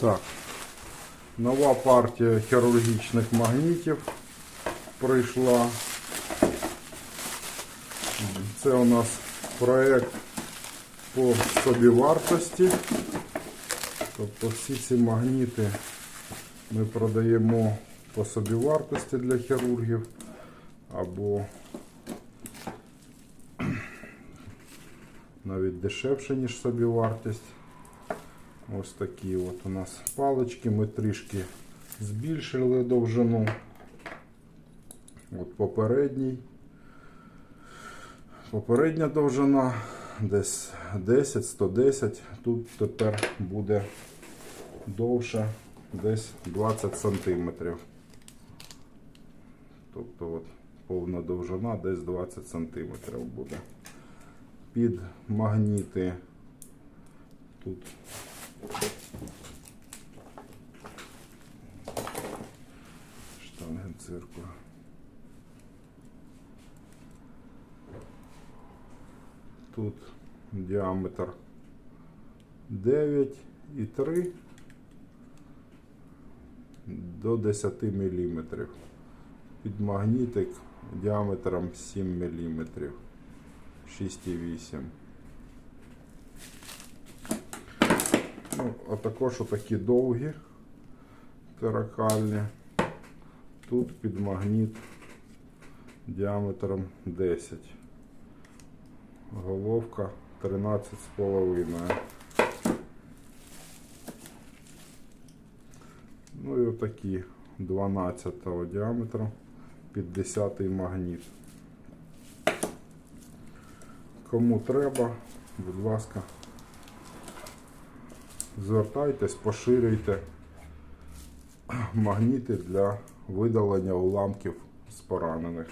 Так, нова партія хірургічних магнітів прийшла. Це у нас проект по собівартості. Тобто всі ці магніти ми продаємо по собівартості для хірургів або навіть дешевше, ніж собівартість. Ось такі от у нас палички. Ми трішки збільшили довжину. От попередній. Попередня довжина десь 10-110. Тут тепер буде довше десь 20 сантиметрів. Тобто от повна довжина десь 20 сантиметрів буде. Під магніти тут штанги циркуль. Тут діаметр 9 і 3 до 10 мм. Під магнітик діаметром 7 мм. 6,8. Ну, а також отакі довгі теракальні. Тут під магніт діаметром 10. Головка 13,5. Ну і отакі 12 діаметру під 10 магніт. Кому треба, будь ласка, звертайтесь, поширюйте магніти для видалення уламків з поранених.